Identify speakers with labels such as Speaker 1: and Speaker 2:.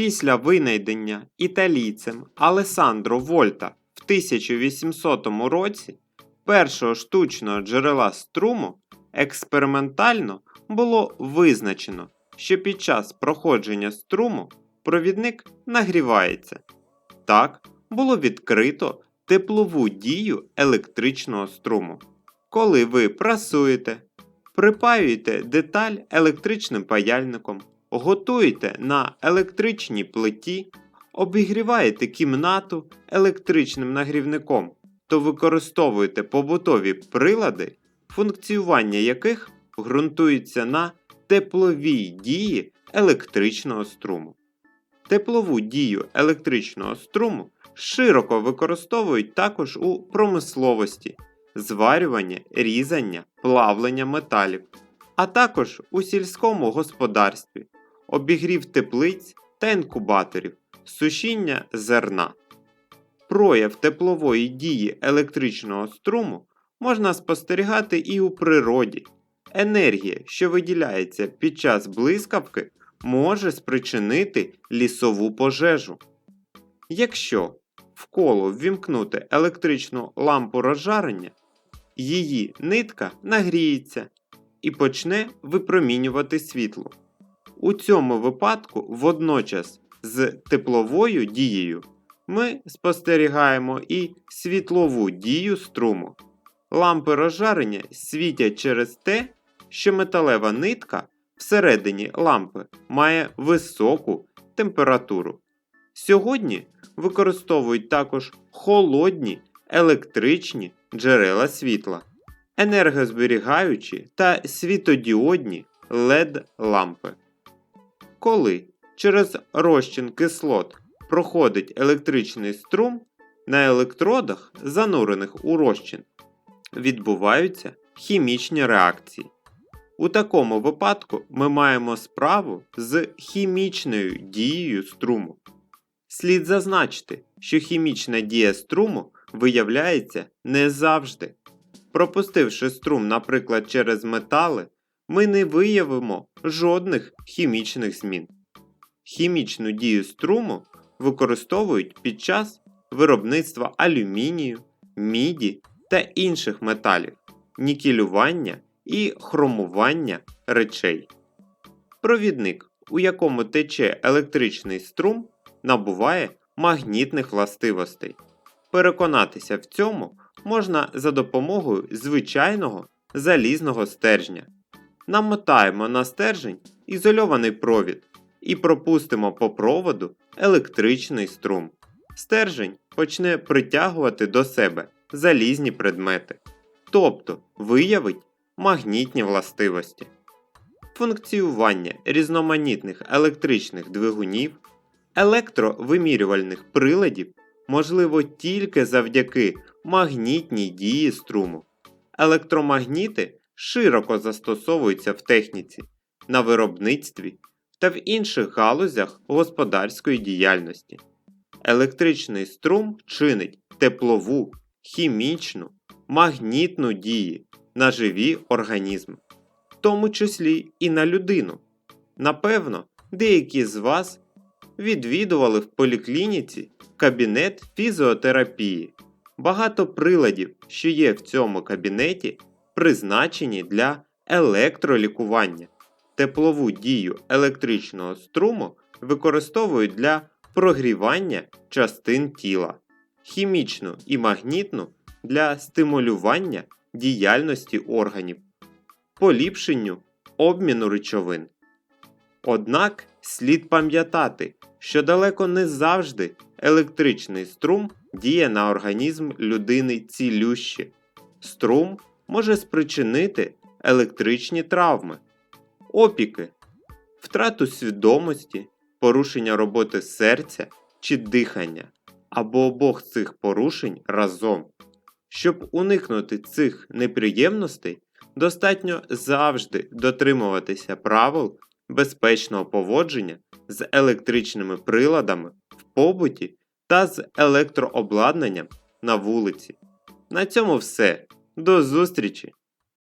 Speaker 1: Після винайдення італійцем Алесандро Вольта в 1800 році першого штучного джерела струму експериментально було визначено, що під час проходження струму провідник нагрівається. Так було відкрито теплову дію електричного струму. Коли ви прасуєте, припаюєте деталь електричним паяльником, готуєте на електричній плиті, обігріваєте кімнату електричним нагрівником, то використовуєте побутові прилади, функціювання яких ґрунтується на тепловій дії електричного струму. Теплову дію електричного струму широко використовують також у промисловості, зварювання, різання, плавлення металів, а також у сільському господарстві, обігрів теплиць та інкубаторів, сушіння зерна. Прояв теплової дії електричного струму можна спостерігати і у природі. Енергія, що виділяється під час блискавки, може спричинити лісову пожежу. Якщо в коло ввімкнути електричну лампу розжарення, її нитка нагріється і почне випромінювати світло. У цьому випадку, водночас з тепловою дією, ми спостерігаємо і світлову дію струму. Лампи розжарення світять через те, що металева нитка всередині лампи має високу температуру. Сьогодні використовують також холодні електричні джерела світла, енергозберігаючі та світодіодні LED лампи. Коли через розчин кислот проходить електричний струм, на електродах, занурених у розчин, відбуваються хімічні реакції. У такому випадку ми маємо справу з хімічною дією струму. Слід зазначити, що хімічна дія струму виявляється не завжди. Пропустивши струм, наприклад, через метали, ми не виявимо жодних хімічних змін. Хімічну дію струму використовують під час виробництва алюмінію, міді та інших металів, нікелювання і хромування речей. Провідник, у якому тече електричний струм, набуває магнітних властивостей. Переконатися в цьому можна за допомогою звичайного залізного стержня. Намотаємо на стержень ізольований провід і пропустимо по проводу електричний струм. Стержень почне притягувати до себе залізні предмети, тобто виявить магнітні властивості. Функціювання різноманітних електричних двигунів, електровимірювальних приладів можливо тільки завдяки магнітній дії струму. Електромагніти широко застосовуються в техніці, на виробництві та в інших галузях господарської діяльності. Електричний струм чинить теплову, хімічну, магнітну дії на живі організми, в тому числі і на людину. Напевно, деякі з вас відвідували в поліклініці кабінет фізіотерапії. Багато приладів, що є в цьому кабінеті, призначені для електролікування. Теплову дію електричного струму використовують для прогрівання частин тіла, хімічну і магнітну для стимулювання діяльності органів, поліпшенню обміну речовин. Однак слід пам'ятати, що далеко не завжди електричний струм діє на організм людини цілюще. Струм може спричинити електричні травми, опіки, втрату свідомості, порушення роботи серця чи дихання або обох цих порушень разом. Щоб уникнути цих неприємностей, достатньо завжди дотримуватися правил безпечного поводження з електричними приладами в побуті та з електрообладнанням на вулиці. На цьому все. До зустрічі!